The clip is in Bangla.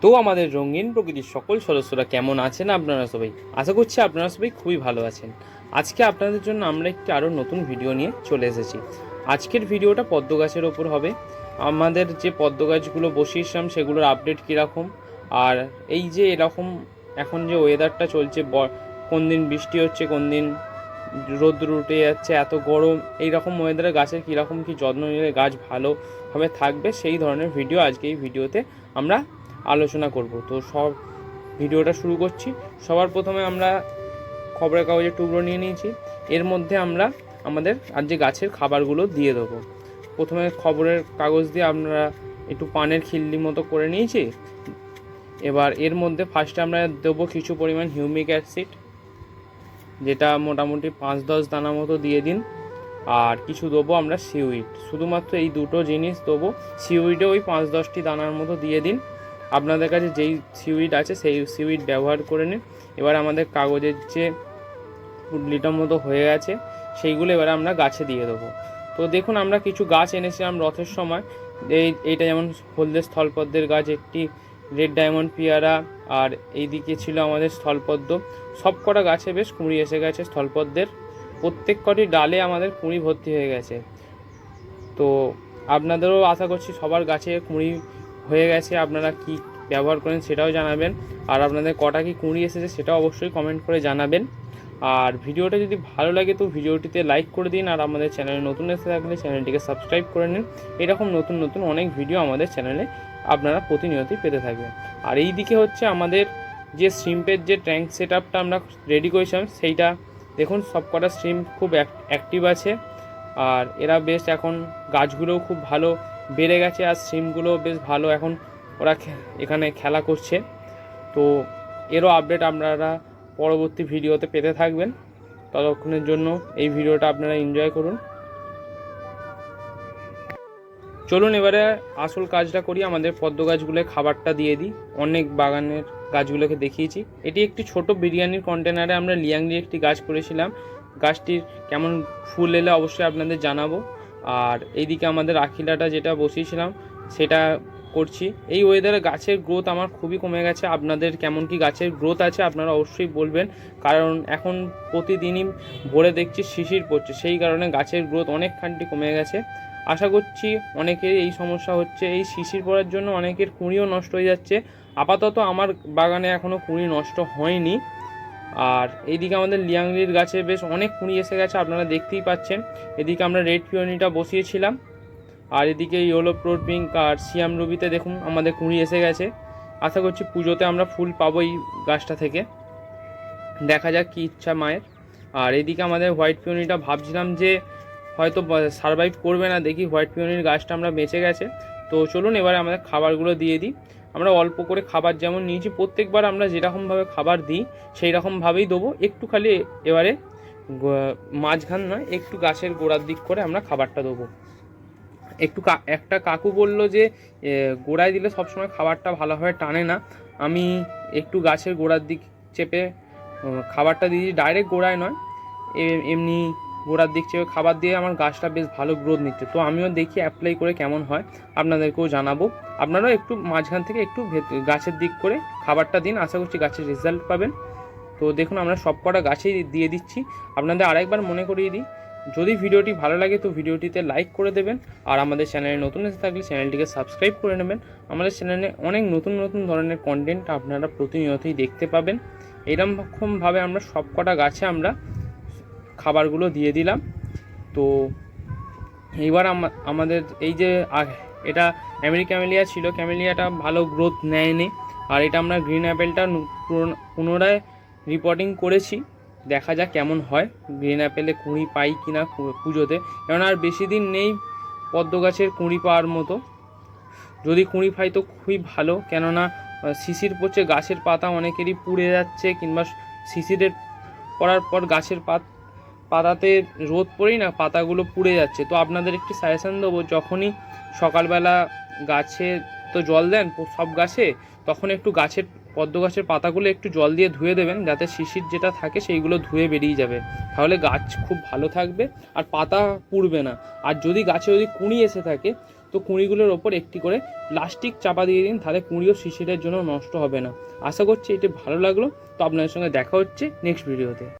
তো আমাদের রঙিন প্রকৃতির সকল সদস্যরা কেমন আছেন আপনারা সবাই? আশা করছি আপনারা সবাই খুবই ভালো আছেন। আজকে আপনাদের জন্য আমরা একটি আরও নতুন ভিডিও নিয়ে চলে এসেছি। আজকের ভিডিওটা পদ্ম গাছের ওপর হবে। আমাদের যে পদ্ম গাছগুলো বসিয়েছিলাম সেগুলোর আপডেট কীরকম? আর এই যে এরকম এখন যে ওয়েদারটা চলছে, ব- কোন দিন বৃষ্টি হচ্ছে, কোন দিন রোদ্র উঠে যাচ্ছে, এত গরম এই রকম ওয়েদারে গাছের কীরকম কী যত্ন নিলে গাছ ভালোভাবে থাকবে, সেই ধরনের ভিডিও আজকে এই ভিডিওতে আমরা আলোচনা করব। তো সব ভিডিওটা শুরু করছি। সবার প্রথমে আমরা খবরের কাগজের টুকরো নিয়ে নিয়েছি। এর মধ্যে আমরা আমাদের আর যে গাছের খাবারগুলো দিয়ে দেবো। প্রথমে খবরের কাগজ দিয়ে আমরা একটু পানের খিল্লি মতো করে নিয়েছি। এবার এর মধ্যে ফার্স্টে আমরা দেবো কিছু পরিমাণ হিউমিক অ্যাসিড যেটা মোটামুটি পাঁচ দশ দানা মতো দিয়ে দিন। আর কিছু দেবো আমরা সিউইড শুধুমাত্র এই দুটো জিনিস দেবো। সিউইডে ওই পাঁচ দশটি দানার মতো দিয়ে দিন। আপনাদের কাছে যেই সিউইড আছে, সেই সিউইড ব্যবহার করে নিন। এবার আমাদের কাগজের যে পুটলিটার মতো হয়ে গেছে, সেইগুলো এবার আমরা গাছে দিয়ে দেবো। তো দেখুন, আমরা কিছু গাছ এনেছিলাম রথের সময়। এই, এইটা যেমন হলদে স্থলপদ্মের গাছ, একটি রেড ডায়মন্ড পেয়ারা, আর এইদিকে ছিল আমাদের স্থলপদ্ম। সব কটা গাছে বেশ কুঁড়ি এসে গেছে স্থলপদ্মের। প্রত্যেক কটি ডালে আমাদের কুঁড়ি ভর্তি হয়ে গেছে। তো আপনাদেরও আশা করছি সবার গাছে কুঁড়ি হয়ে গেছে, আপনারা কি ব্যবহার করেন সেটাও জানাবেন। আর আপনাদের কটা কি কুঁড়ি এসেছে সেটাও অবশ্যই কমেন্ট করে জানাবেন। আর ভিডিওটা যদি ভালো লাগে তো ভিডিওটিতে লাইক করে দিন, আর আমাদের চ্যানেলে নতুন এসে থাকলে চ্যানেলটিকে সাবস্ক্রাইব করে নিন। এরকম নতুন নতুন অনেক ভিডিও আমাদের চ্যানেলে আপনারা প্রতিনিয়তই পেতে থাকবেন। আর এই দিকে হচ্ছে আমাদের যে স্ট্রিম্পের যে ট্যাঙ্ক সেট আপটা আমরা রেডি করেছিলাম, সেইটা দেখুন সব কটা স্ট্রিম খুব অ্যাক্টিভ আছে। আর এরা বেশ এখন গাছগুলোও খুব ভালো। বেড়ে গেছে আর সিমগুলো বেশ ভালো। এখন ওরা এখানে খেলা করছে। তো এরও আপডেট আপনারা পরবর্তী ভিডিওতে পেতে থাকবেন। ততক্ষণের জন্য এই ভিডিওটা আপনারা এনজয় করুন। চলুন এবারে আসল কাজটা করি। আমাদের পদ্ম গাছগুলোয় খাবারটা দিয়ে দিই। অনেক বাগানের গাছগুলোকে দেখিয়েছি। এটি একটি ছোট বিরিয়ানির কন্টেনারে আমরা লিয়াংলি একটি গাছ করেছিলাম। গাছটির কেমন ফুল এলে অবশ্যই আপনাদের জানাব। আর এইদিকে আমাদের আখিলাটা যেটা বসিয়েছিলাম, সেটা করছি। এই ওয়েদারে গাছের গ্রোথ আমার খুবই কমে গেছে। আপনাদের কেমন কি গাছের গ্রোথ আছে আপনারা অবশ্যই বলবেন। কারণ এখন প্রতিদিনই ভোরে দেখছি শিশির পড়ছে, সেই কারণে গাছের গ্রোথ অনেকখানটি কমে গেছে। আশা করছি অনেকের এই সমস্যা হচ্ছে, এই শিশির পড়ার জন্য অনেকের কুঁড়িও নষ্ট হয়ে যাচ্ছে। আপাতত আমার বাগানে এখনও কুঁড়ি নষ্ট হয়নি। আর এইদিকে আমাদের লিয়াংলির গাছে বেশ অনেক কুঁড়ি এসে গেছে, আপনারা দেখতেই পাচ্ছেন। এদিকে আমরা রেড পিওনিটা বসিয়েছিলাম। আর এদিকে ইয়েলো প্রোড পিঙ্ক আর সিয়াম রুবিতে দেখুন আমাদের কুঁড়ি এসে গেছে। আশা করছি পুজোতে আমরা ফুল পাবো এই গাছটা থেকে। দেখা যাক কী ইচ্ছা মায়ের। আর এদিকে আমাদের হোয়াইট পিওনিটা ভাবছিলাম যে হয়তো সারভাইভ করবে না, দেখি হোয়াইট পিওনির গাছটা আমরা বেঁচে গেছে। তো চলুন এবারে আমাদের খাবারগুলো দিয়ে দিই। আমরা অল্প করে খাবার যেমন নিয়েছি, প্রত্যেকবার আমরা যেরকমভাবে খাবার দিই সেই রকমভাবেই দেবো। একটু খালি এবারে মাঝখান নয়, একটু গাছের গোড়ার দিক করে আমরা খাবারটা দেবো। একটু একটা কাকু বলল যে গোড়ায় দিলে সবসময় খাবারটা ভালোভাবে টানে না। আমি একটু গাছের গোড়ার দিক চেপে খাবারটা দিয়ে ডাইরেক্ট গোড়ায় নয় এমনি গোড়ার দিক চেপে খাবার দিয়ে আমার গাছটা বেশ ভালো গ্রোথ নিচ্ছে। তো আমিও দেখি অ্যাপ্লাই করে কেমন হয়, আপনাদেরকেও জানাব। আপনারাও একটু মাঝখান থেকে একটু গাছের দিক করে খাবারটা দিন, আশা করছি গাছের রেজাল্ট পাবেন। তো দেখুন, আমরা সব কটা গাছেই দিয়ে দিচ্ছি। আপনাদের আরেকবার মনে করিয়ে দিই, যদি ভিডিওটি ভালো লাগে তো ভিডিওটিতে লাইক করে দেবেন। আর আমাদের চ্যানেলে নতুন এসে থাকলে চ্যানেলটিকে সাবস্ক্রাইব করে নেবেন। আমাদের চ্যানেলে অনেক নতুন নতুন ধরনের কন্টেন্ট আপনারা প্রতিনিয়তই দেখতে পাবেন। এরকমভাবে আমরা সব কটা গাছে আমরা খাবারগুলো দিয়ে দিলাম। তো এইবার আমা- আমাদের এই যে এটা আমেরিকা ক্যামেলিয়া ছিল। ক্যামেলিয়াটা ভালো গ্রোথ নেয়নি। আর এটা আমরা গ্রিন অ্যাপেলটা পুনরায় রিপোর্টিং করেছি। দেখা যাক কেমন হয়। গ্রিন অ্যাপেলে কুঁড়ি পাই কি না পুজোতে। কারণ আর বেশি দিন নেই পদ্ম গাছের কুঁড়ি পাওয়ার মতো। যদি কুঁড়ি পাই তো খুবই ভালো। কেননা শিশির পড়ছে, গাছের পাতা অনেকেরই পুড়ে যাচ্ছে কিংবা শিশিরের পড়ার পর গাছের পাত পাতাতে রোদ পড়েই না, পাতাগুলো পুড়ে যাচ্ছে। তো আপনাদের একটি সাজেশন দেবো, যখনই সকালবেলা গাছে তো জল দেন সব গাছে, তখন একটু গাছের, পদ্ম গাছের পাতাগুলো একটু জল দিয়ে ধুয়ে দেবেন, যাতে শিশির যেটা থাকে সেইগুলো ধুয়ে বেরিয়ে যাবে। তাহলে গাছ খুব ভালো থাকবে, আর পাতা পুড়বে না। আর যদি গাছে যদি কুঁড়ি এসে থাকে, তো কুঁড়িগুলোর ওপর একটি করে প্লাস্টিক চাপা দিয়ে দিন, তাহলে কুঁড়িও শিশিরের জন্য নষ্ট হবে না। আশা করছি এটি ভালো লাগল, তো আপনাদের সঙ্গে দেখা হচ্ছে নেক্সট ভিডিওতে